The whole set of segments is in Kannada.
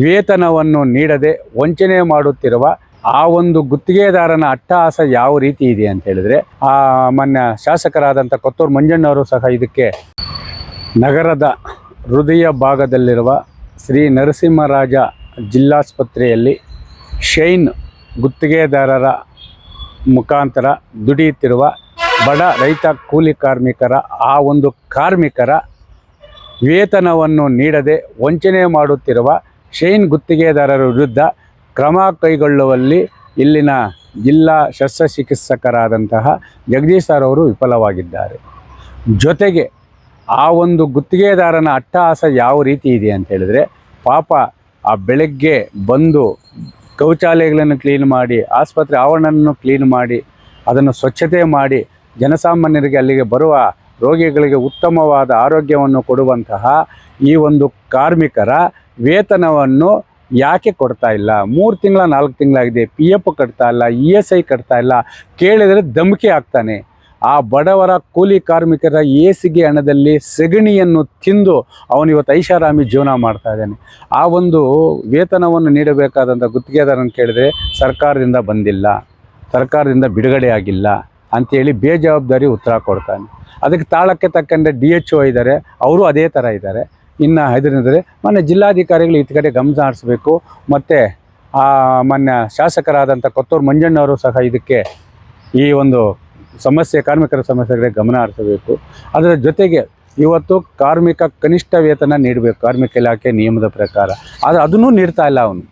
ವೇತನವನ್ನು ನೀಡದೆ ವಂಚನೆ ಮಾಡುತ್ತಿರುವ ಆ ಒಂದು ಗುತ್ತಿಗೆದಾರನ ಅಟ್ಟಹಾಸ ಯಾವ ರೀತಿ ಇದೆ ಅಂತ ಹೇಳಿದ್ರೆ, ಆ ಮಾನ್ಯ ಶಾಸಕರಾದಂಥ ಕೊತ್ತೂರು ಮಂಜಣ್ಣವರು ಸಹ ಇದಕ್ಕೆ ನಗರದ ಹೃದಯ ಭಾಗದಲ್ಲಿರುವ ಶ್ರೀ ನರಸಿಂಹರಾಜ ಜಿಲ್ಲಾಸ್ಪತ್ರೆಯಲ್ಲಿ ಶೈನ್ ಗುತ್ತಿಗೆದಾರರ ಮುಖಾಂತರ ದುಡಿಯುತ್ತಿರುವ ಬಡ ರೈತ ಕೂಲಿ ಕಾರ್ಮಿಕರ, ಆ ಒಂದು ಕಾರ್ಮಿಕರ ವೇತನವನ್ನು ನೀಡದೆ ವಂಚನೆ ಮಾಡುತ್ತಿರುವ ಶೈನ್ ಗುತ್ತಿಗೆದಾರರ ವಿರುದ್ಧ ಕ್ರಮ ಕೈಗೊಳ್ಳುವಲ್ಲಿ ಇಲ್ಲಿನ ಜಿಲ್ಲಾ ಶಸ್ತ್ರಚಿಕಿತ್ಸಕರಾದಂತಹ ಜಗದೀಶ್ ಸರ್ ಅವರು ವಿಫಲವಾಗಿದ್ದಾರೆ. ಜೊತೆಗೆ ಆ ಒಂದು ಗುತ್ತಿಗೆದಾರನ ಅಟ್ಟಹಾಸ ಯಾವ ರೀತಿ ಇದೆ ಅಂತ ಹೇಳಿದ್ರೆ, ಪಾಪ ಆ ಬೆಳಗ್ಗೆ ಬಂದು ಶೌಚಾಲಯಗಳನ್ನು ಕ್ಲೀನ್ ಮಾಡಿ, ಆಸ್ಪತ್ರೆ ಆವರಣವನ್ನು ಕ್ಲೀನ್ ಮಾಡಿ, ಅದನ್ನು ಸ್ವಚ್ಛತೆ ಮಾಡಿ, ಜನಸಾಮಾನ್ಯರಿಗೆ ಅಲ್ಲಿಗೆ ಬರುವ ರೋಗಿಗಳಿಗೆ ಉತ್ತಮವಾದ ಆರೋಗ್ಯವನ್ನು ಕೊಡುವಂತಹ ಈ ಒಂದು ಕಾರ್ಮಿಕರ ವೇತನವನ್ನು ಯಾಕೆ ಕೊಡ್ತಾ ಇಲ್ಲ? ಮೂರು ತಿಂಗಳ, ನಾಲ್ಕು ತಿಂಗಳಾಗಿದೆ ಪಿ ಎಫ್ ಕಟ್ತಾ ಇಲ್ಲ ಇ ಎಸ್ ಐ ಕಟ್ತಾ ಇಲ್ಲ, ಕೇಳಿದರೆ ಧಮಕಿ ಆಗ್ತಾನೆ ಆ ಬಡವರ ಕೂಲಿ ಕಾರ್ಮಿಕರ ಏಸಿಗೆ ಹಣದಲ್ಲಿ ಸೆಗಣಿಯನ್ನು ತಿಂದು ಅವನು ಇವತ್ತು ಐಷಾರಾಮಿ ಜೀವನ ಮಾಡ್ತಾ ಇದ್ದಾನೆ. ಆ ಒಂದು ವೇತನವನ್ನು ನೀಡಬೇಕಾದಂಥ ಗುತ್ತಿಗೆದಾರನ ಕೇಳಿದರೆ ಸರ್ಕಾರದಿಂದ ಬಂದಿಲ್ಲ, ಸರ್ಕಾರದಿಂದ ಬಿಡುಗಡೆ ಆಗಿಲ್ಲ. ಅಂಥೇಳಿ ಬೇಜವಾಬ್ದಾರಿ ಉತ್ತರ ಕೊಡ್ತಾನೆ. ಅದಕ್ಕೆ ತಾಳಕ್ಕೆ ತಕ್ಕಂತೆ ಡಿ ಎಚ್ ಒ ಇದ್ದಾರೆ, ಅವರು ಅದೇ ಥರ ಇದ್ದಾರೆ. ಇನ್ನು ಇದರಿಂದ ಮೊನ್ನೆ ಜಿಲ್ಲಾಧಿಕಾರಿಗಳು ಈ ಕಡೆ ಗಮನ ಹರಿಸಬೇಕು. ಮತ್ತು ಮೊನ್ನೆ ಶಾಸಕರಾದಂಥ ಕೊತ್ತೂರು ಮಂಜಣ್ಣವರು ಸಹ ಇದಕ್ಕೆ ಈ ಒಂದು ಸಮಸ್ಯೆ, ಕಾರ್ಮಿಕರ ಸಮಸ್ಯೆಗಳಿಗೆ ಗಮನ ಹರಿಸಬೇಕು. ಅದರ ಜೊತೆಗೆ ಇವತ್ತು ಕಾರ್ಮಿಕ ಕನಿಷ್ಠ ವೇತನ ನೀಡಬೇಕು, ಕಾರ್ಮಿಕ ಇಲಾಖೆ ನಿಯಮದ ಪ್ರಕಾರ. ಆದರೆ ಅದನ್ನೂ ನೀಡ್ತಾ ಇಲ್ಲ ಅವನು.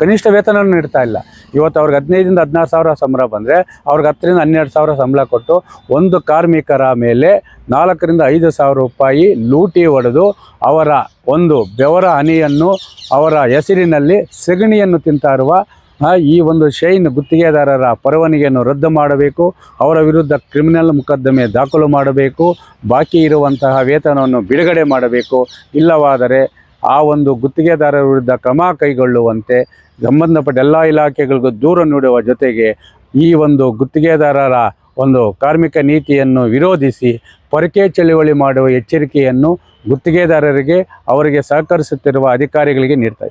ಕನಿಷ್ಠ ವೇತನ ನೀಡ್ತಾ ಇಲ್ಲ. ಇವತ್ತು ಅವ್ರಿಗೆ ಹದಿನೈದರಿಂದ ಹದಿನಾರು ಸಾವಿರ ಸಂಬಳ ಬಂದರೆ ಅವ್ರಿಗೆ ಹತ್ತರಿಂದ ಹನ್ನೆರಡು ಸಾವಿರ ಸಂಬಳ ಕೊಟ್ಟು ಒಂದು ಕಾರ್ಮಿಕರ ಮೇಲೆ ನಾಲ್ಕರಿಂದ ಐದು ಸಾವಿರ ರೂಪಾಯಿ ಲೂಟಿ ಹೊಡೆದು ಅವರ ಒಂದು ಬೆವರ ಹನಿಯನ್ನು ಅವರ ಹೆಸರಿನಲ್ಲಿ ಸೆಗಣಿಯನ್ನು ತಿಂತಾ ಇರುವ ಈ ಒಂದು ಶೈನ್ ಗುತ್ತಿಗೆದಾರರ ಪರವಾನಿಗೆಯನ್ನು ರದ್ದು ಮಾಡಬೇಕು. ಅವರ ವಿರುದ್ಧ ಕ್ರಿಮಿನಲ್ ಮೊಕದ್ದಮೆ ದಾಖಲು ಮಾಡಬೇಕು. ಬಾಕಿ ಇರುವಂತಹ ವೇತನವನ್ನು ಬಿಡುಗಡೆ ಮಾಡಬೇಕು. ಇಲ್ಲವಾದರೆ ಆ ಒಂದು ಗುತ್ತಿಗೆದಾರರ ವಿರುದ್ಧ ಕ್ರಮ ಕೈಗೊಳ್ಳುವಂತೆ ಸಂಬಂಧಪಟ್ಟ ಎಲ್ಲ ಇಲಾಖೆಗಳಿಗೂ ದೂರ ನೀಡುವ ಜೊತೆಗೆ ಈ ಒಂದು ಗುತ್ತಿಗೆದಾರರ ಒಂದು ಕಾರ್ಮಿಕ ನೀತಿಯನ್ನು ವಿರೋಧಿಸಿ ಪೊರಕೆ ಚಳುವಳಿ ಮಾಡುವ ಎಚ್ಚರಿಕೆಯನ್ನು ಗುತ್ತಿಗೆದಾರರಿಗೆ ಅವರಿಗೆ ಸಹಕರಿಸುತ್ತಿರುವ ಅಧಿಕಾರಿಗಳಿಗೆ ನೀಡ್ತಾ